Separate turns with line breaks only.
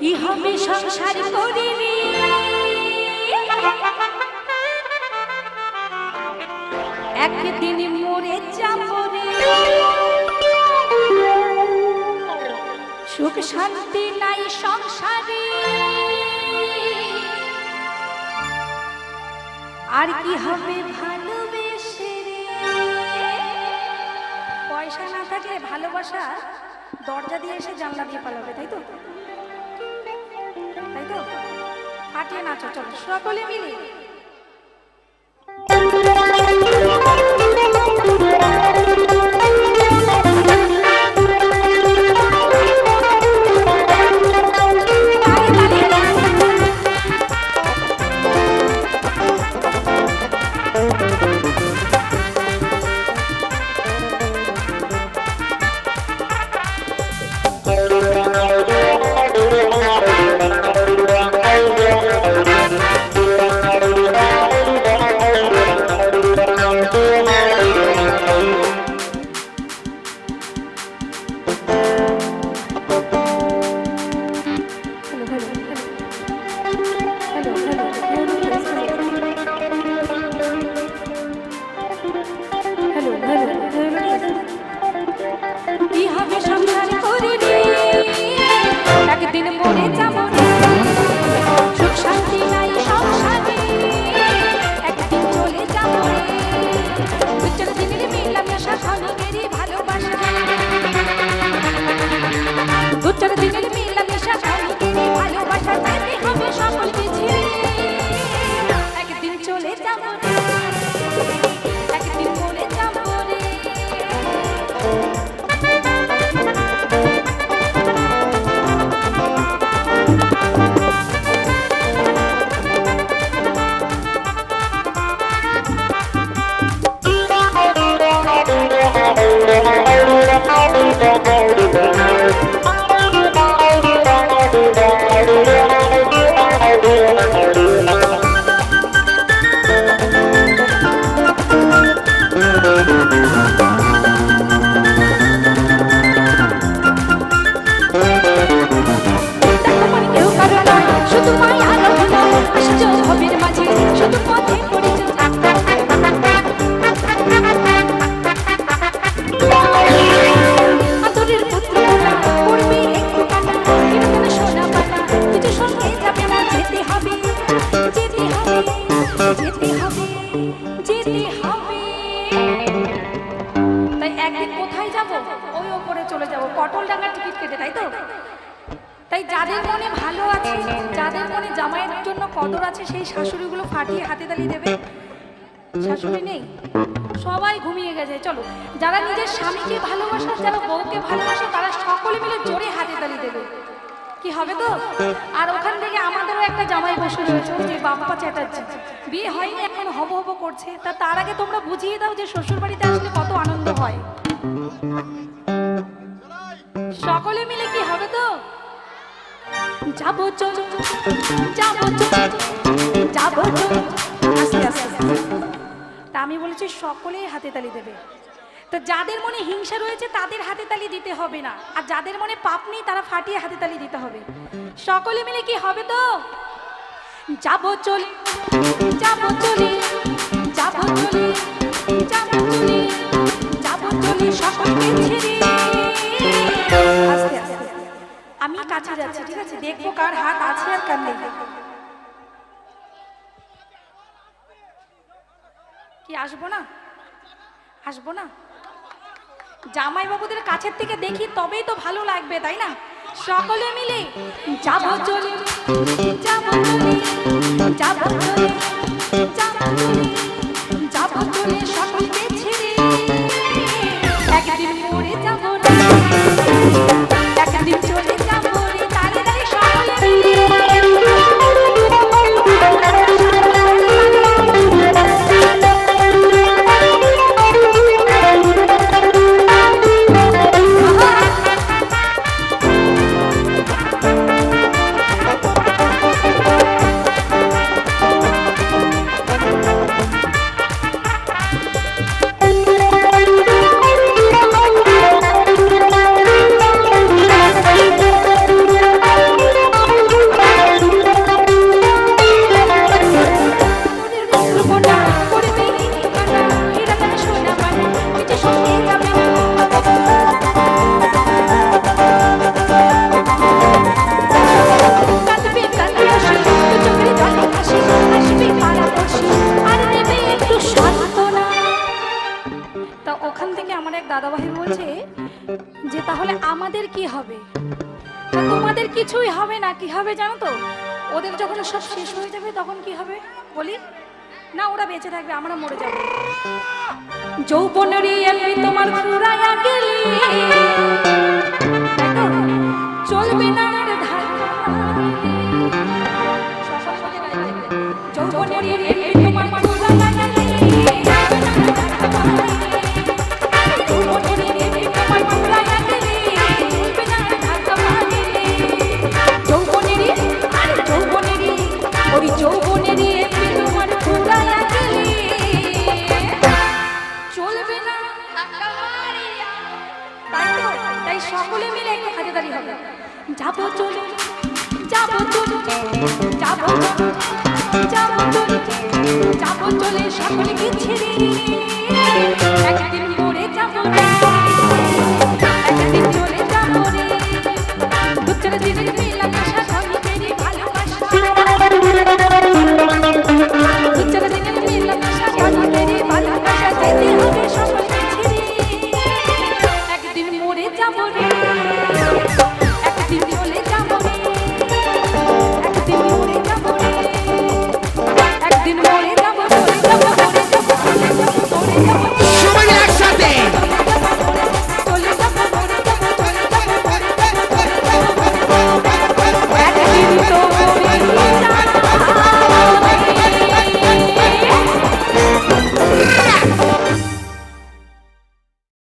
কি হবে সংসার করে রে একদিন মরে যাব সুখ শান্তি নাই সংসারে। আর কি হবে ভালোবেসে পয়সা না থাকলে ভালোবাসা দরজা দিয়ে এসে জানলা দিয়ে পালাবে, তাই তো? তো ফাটিয়ে নাচো চলো সকলে মিলে। একদিন কোথায় যাব? ওই ওপরে চলে যাব। পটল ডাঙ্গার টিকিট কেটে, তাই তো? তাই যাদের মনে ভালো আছে, যাদের মনে জামাইয়ের জন্য কদর আছে, সেই শাশুড়িগুলো ফাটিয়ে হাতে তালি দেবে। শাশুড়ি নেই? সবাই ঘুমিয়ে গেছে। চলো, যারা নিজের স্বামীকে ভালোবাসে, যারা বউকে ভালোবাসে, তারা সকলে মিলে জোরে হাতে তালি দেবে। কি হবে তো? আর ওখান থেকে আমাদেরও একটা জামাই বসে রয়েছে যে বাপ্পা চ্যাটার্জি। বিয়ে হয়নি হব হব করছে, তা তার আগে তোমরা বুঝিয়ে দাও যে শ্বশুর বাড়িতে আসলে কত আনন্দ হয়। সকলে মিলে কি হবে তো? যাব চলো, যাব যাব আস্তে আস্তে। তা আমি বলেছি সকলেই হাতে তালি দেবে। তো যাদের মনে হিংসা রয়েছে তাদের হাতে তালি দিতে হবে না। আর যাদের মনে পাপ নেই তারা ফাটিয়ে হাতে তালি দিতে হবে। সকলে মিলে কি হবে তো? যাব চলে যাব চলে যাব চলে যাব চলে যাব চলে সকলকে ছেড়ে। আমি কাছে যাচ্ছি, ঠিক আছে? দেখব কার হাত আছে আর কার নেই। কি, আসব না? আসব না? জামাই বাবুদের কাছের থেকে দেখি তবেই তো ভালো লাগবে, তাই না? সকলে মিলে যাব চলে যাব চলে যাব চলে যাব চলে। ওখান থেকে আমার এক দাদাভাই বলছে যে, তাহলে আমাদের কি হবে? তোমাদের কিছুই হবে না, কি হবে জানো তো? ওদের যখন সব শেষ হয়ে যাবে তখন কি হবে? বলি, না, ওরা বেঁচে থাকবে, আমরা মরে যাব। যৌবনেরই এলবি তোমার ফুরাইয়া গেলি। চলবে না রে ধার যৌবনেরই তোমার যাব চলে যাব চলে যাব চলে যাব চলে সকলকে ছেড়ে